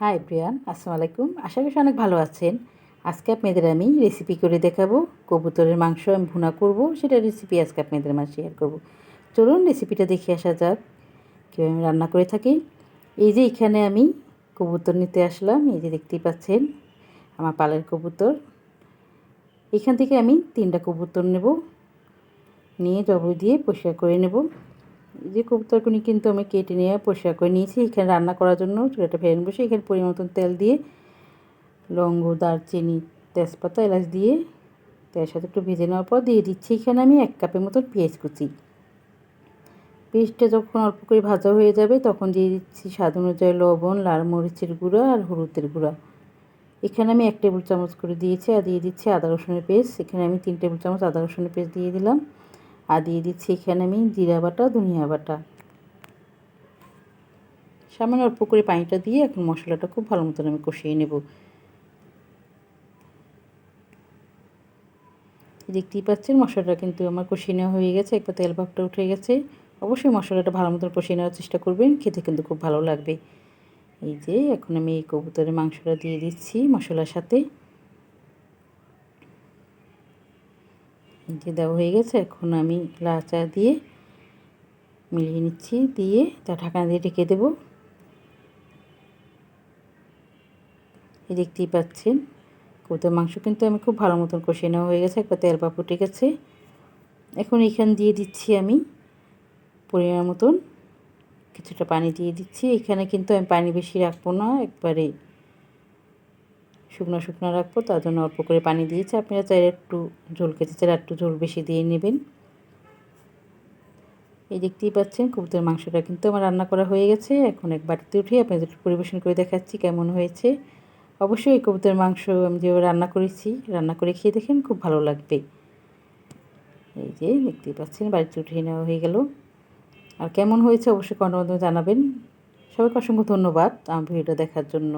High Priyan, আসসালামু আলাইকুম। আশা করি অনেক ভালো আছেন। আজকে আপনাদের আমি রেসিপি করে দেখাবো। কবুতরের মাংস আমি ভুনা করব, সেটা রেসিপি আজকে আপনাদের মাঝে শেয়ার করব। চলুন রেসিপিটা দেখে আসা যাক, কীভাবে আমি রান্না করে থাকি। এই যে এখানে আমি কবুতর নিতে আসলাম, এই যে দেখতেই পাচ্ছেন, আমার পালের কবুতর। এখান থেকে আমি তিনটা কবুতর নেব, নিয়ে জবর দিয়ে পরিষ্কার করে নেব। যে কবুতরগুলি কিন্তু আমি কেটে নিয়ে পরিষ্কার করে নিয়েছি। এখানে রান্না করার জন্য চুলাটা ফেরে বসে এখানে পরিমাণ মতন তেল দিয়ে লঙ্গ, দারচিনি, তেজপাতা, এলাচ দিয়ে তেলের সাথে একটু ভেজে নেওয়ার পর দিয়ে দিচ্ছি এখানে আমি এক কাপের মতন পেঁয়াজ কুচি। পেঁয়াজটা যখন অল্প করে ভাজা হয়ে যাবে তখন দিয়ে দিচ্ছি স্বাদ অনুযায়ী লবণ, লাল মরিচের গুঁড়া আর হলুদের গুঁড়া। এখানে আমি এক টেবিল চামচ করে দিয়েছি আর দিয়ে দিচ্ছি আদা রসুনের পেস্ট। এখানে আমি তিন টেবিল চামচ আদা রসুনের পেস্ট দিয়ে দিলাম। আর দিয়ে দিচ্ছি এখানে আমি জিরা বাটা, ধনিয়া বাটা। সামান্য অল্প করে পানিটা দিয়ে এখন মশলাটা খুব ভালো মতন আমি কষিয়ে নেব। দেখতেই পাচ্ছেন, মশলাটা কিন্তু আমার কষিয়ে নেওয়া হয়ে গেছে, একবার তেল ভাবটা উঠে গেছে। অবশ্যই মশলাটা ভালো মতন কষিয়ে নেওয়ার চেষ্টা করবেন, খেতে কিন্তু খুব ভালো লাগবে। এই যে, এখন আমি এই কবুতরের মাংসটা দিয়ে দিচ্ছি মশলার সাথে। যে দেওয়া হয়ে গেছে। এখন আমি লাচা দিয়ে মিলিয়ে নিচ্ছি, দিয়ে তা ঢাকনা দিয়ে ঢেকে দেব। এই দেখতেই পাচ্ছেন কবুতর মাংস কিন্তু আমি খুব ভালো মতন কষিয়ে নেওয়া হয়ে গেছে, একবার তেল পা ফুটে গেছে। এখন এখান দিয়ে দিচ্ছি আমি পরিমাণ মতন কিছুটা পানি দিয়ে দিচ্ছি। এখানে কিন্তু আমি পানি বেশি রাখব না, একবারে শুকনো শুকনো রাখব, তার জন্য অল্প করে পানি দিয়েছি। আপনারা চাইলে একটু ঝোল খেতে চাইলে একটু ঝোল বেশি দিয়ে নেবেন। এই দেখতেই পাচ্ছেন, কবুতরের মাংসটা কিন্তু আমার রান্না করা হয়ে গেছে। এখন এক বাটিতে উঠে আপনাদের পরিবেশন করে দেখাচ্ছি কেমন হয়েছে। অবশ্যই এই কবুতরের মাংস আমি যেভাবে রান্না করেছি, রান্না করে খেয়ে দেখেন, খুব ভালো লাগবে। এই যে দেখতেই পাচ্ছেন, বাড়িতে উঠিয়ে নেওয়া হয়ে গেল। আর কেমন হয়েছে অবশ্যই কমেন্টের জানাবেন। সবাইকে অসংখ্য ধন্যবাদ আমার ভিডিওটা দেখার জন্য।